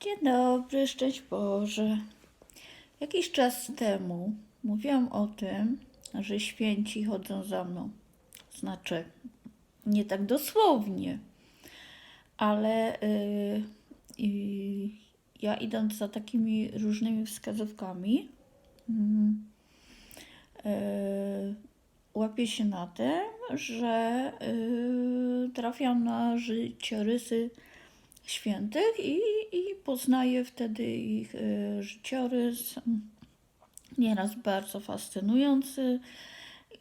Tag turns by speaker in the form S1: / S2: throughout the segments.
S1: Dzień dobry, szczęść Boże. Jakiś czas temu mówiłam o tym, że święci chodzą za mną. Znaczy, nie tak dosłownie, ale yy, yy, ja idąc za takimi różnymi wskazówkami, yy, łapię się na tym, że yy, trafiam na życiorysy świętych i, i poznaję wtedy ich y, życiorys. Nieraz bardzo fascynujący.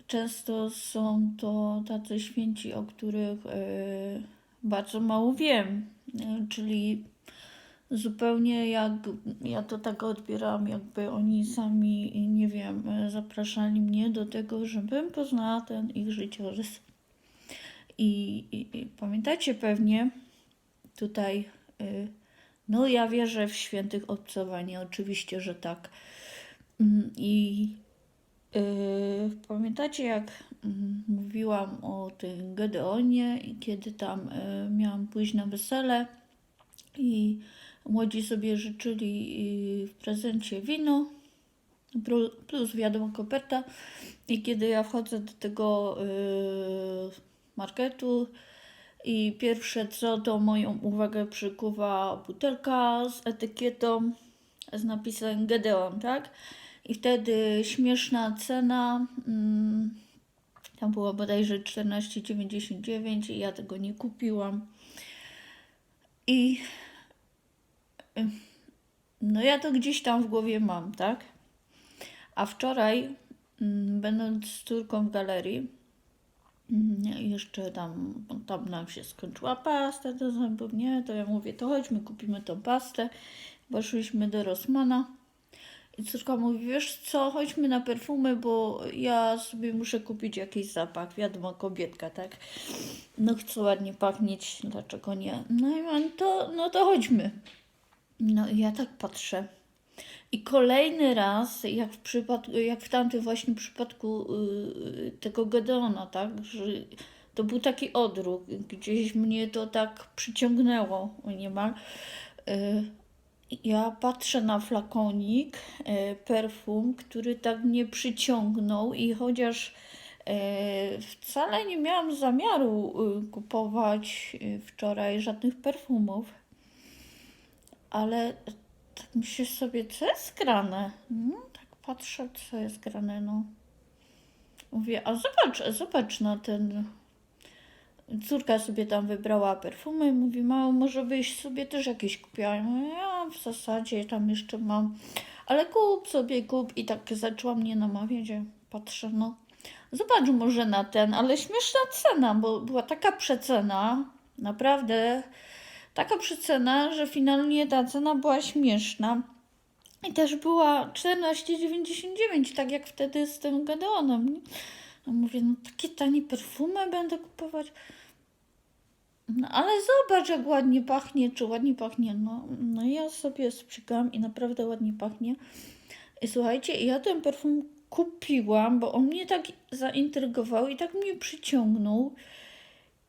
S1: Często są to tacy święci, o których y, bardzo mało wiem, y, czyli zupełnie jak ja to tak odbieram, jakby oni sami, nie wiem, zapraszali mnie do tego, żebym poznała ten ich życiorys. I, i, i pamiętacie pewnie, tutaj, y, no ja wierzę w świętych obcowanie, oczywiście, że tak. Mm, I y, pamiętacie, jak mm, mówiłam o tym Gedeonie, kiedy tam y, miałam pójść na wesele i młodzi sobie życzyli y, w prezencie wino, plus wiadomo koperta. I kiedy ja wchodzę do tego y, marketu, i pierwsze co to moją uwagę przykuwa butelka z etykietą z napisem Gedeon, tak? I wtedy śmieszna cena, mm, tam było bodajże 14,99 i ja tego nie kupiłam. I y, no ja to gdzieś tam w głowie mam, tak? A wczoraj, mm, będąc z córką w galerii, jeszcze tam, tam nam się skończyła pasta do zębów, nie? To ja mówię, to chodźmy, kupimy tą pastę. Poszliśmy do Rossmana i córka mówi, wiesz co, chodźmy na perfumy, bo ja sobie muszę kupić jakiś zapach. Wiadomo, kobietka, tak? No chcę ładnie pachnieć, dlaczego nie? No i mam to, no to chodźmy. No i ja tak patrzę. I kolejny raz, jak w, przypadku, jak w tamtym właśnie przypadku yy, tego Gedeona, tak, że to był taki odruch, gdzieś mnie to tak przyciągnęło niemal. Yy, ja patrzę na flakonik, yy, perfum, który tak mnie przyciągnął i chociaż yy, wcale nie miałam zamiaru yy, kupować yy, wczoraj żadnych perfumów, ale tak myślę sobie, co jest grane? No, tak patrzę, co jest grane, no. Mówię, a zobacz, zobacz na ten... Córka sobie tam wybrała perfumy, mówi, mało, może byś sobie też jakieś kupiła. Ja w zasadzie tam jeszcze mam, ale kup sobie, kup. I tak zaczęła mnie namawiać, patrzę, no, zobacz może na ten, ale śmieszna cena, bo była taka przecena, naprawdę taka przecena, że finalnie ta cena była śmieszna. I też była 14,99, tak jak wtedy z tym Gedeonem. No mówię, no takie tanie perfumy będę kupować. No ale zobacz, jak ładnie pachnie, czy ładnie pachnie. No, no ja sobie sprzykałam i naprawdę ładnie pachnie. I słuchajcie, ja ten perfum kupiłam, bo on mnie tak zaintrygował i tak mnie przyciągnął.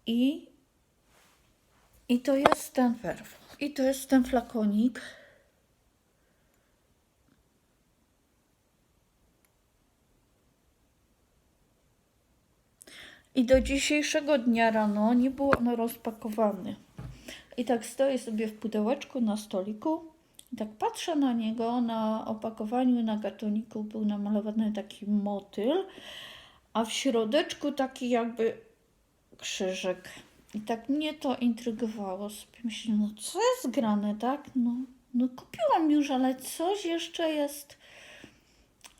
S1: I i to jest ten perfum. I to jest ten flakonik. I do dzisiejszego dnia rano nie był on rozpakowany. I tak stoję sobie w pudełeczku na stoliku i tak patrzę na niego. Na opakowaniu, na kartoniku był namalowany taki motyl, a w środeczku taki jakby krzyżyk. I tak mnie to intrygowało. Sobie myślę, no co jest grane, tak? No, no kupiłam już, ale coś jeszcze jest.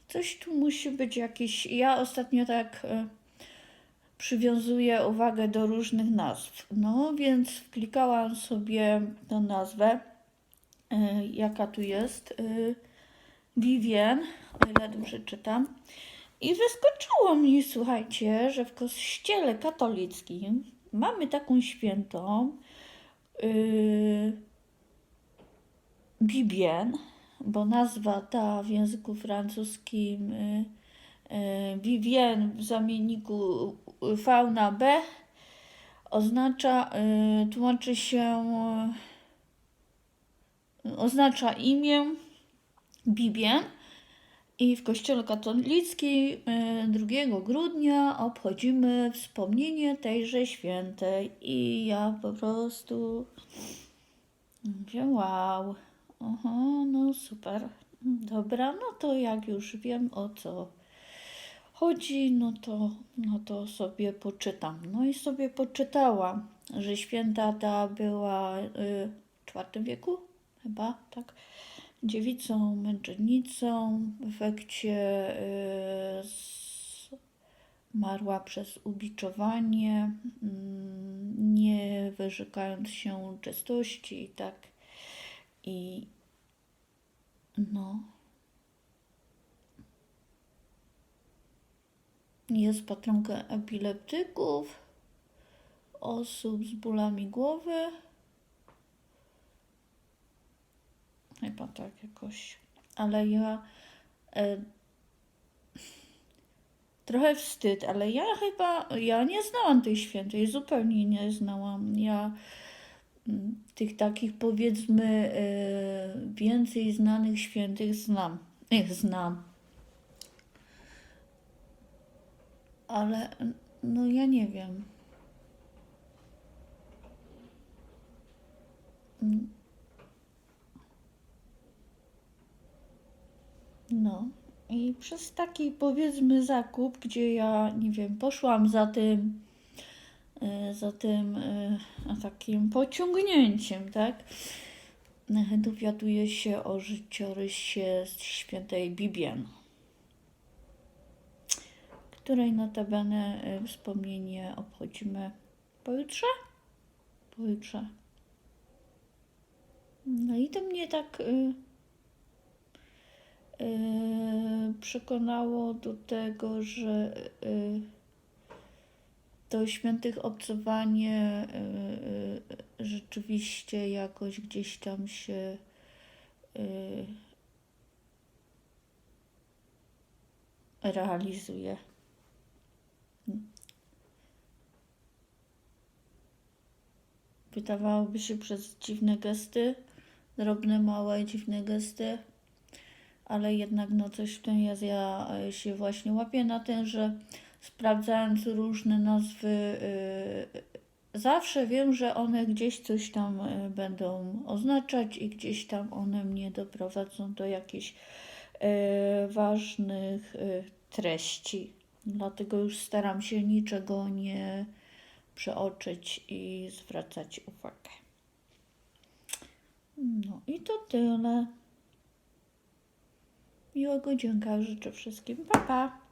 S1: Coś tu musi być jakiś. Ja ostatnio tak e, przywiązuję uwagę do różnych nazw. No więc wklikałam sobie tę nazwę, e, jaka tu jest. E, Vivien, o ile dobrze czytam. I wyskoczyło mi, słuchajcie, że w kościele katolickim mamy taką świętą yy, Bibien, bo nazwa ta w języku francuskim yy, yy, Vivien w zamienniku V na B oznacza, yy, tłumaczy się yy, oznacza imię Bibię. I w Kościele Katolickim e, 2 grudnia obchodzimy wspomnienie tejże świętej. I ja po prostu mówię, wow, aha, no super. Dobra, no to jak już wiem o co chodzi, no to, no to sobie poczytam. No i sobie poczytałam, że święta ta była y, w IV wieku, chyba, tak, dziewicą, męczennicą, w efekcie y, zmarła przez ubiczowanie, mm, nie wyrzekając się czystości i tak. I no. Jest patronką epileptyków, osób z bólami głowy. Chyba tak jakoś. Ale ja. E, trochę wstyd, ale ja chyba. Ja nie znałam tej świętej, zupełnie nie znałam. Ja mm, tych takich powiedzmy e, więcej znanych świętych znam. Ich znam. Ale no ja nie wiem. No i przez taki powiedzmy zakup, gdzie ja nie wiem, poszłam za tym e, za tym e, takim pociągnięciem, tak? E, Dowiaduję się o życiorysie świętej Bibian której notabene wspomnienie obchodzimy pojutrze? Pojutrze. No i to mnie tak przekonało do tego, że to świętych obcowanie y, rzeczywiście jakoś gdzieś tam się realizuje. Wydawałoby się przez dziwne gesty, drobne, małe, dziwne gesty, ale jednak no coś w tym jest. Ja e, się właśnie łapię na tym, że sprawdzając różne nazwy, yy, zawsze wiem, że one gdzieś coś tam będą oznaczać i gdzieś tam one mnie doprowadzą do jakichś yy, ważnych yy, treści. Dlatego już staram się niczego nie przeoczyć i zwracać uwagę. No i to tyle. Miłego dzięka życzę wszystkim. Pa, pa.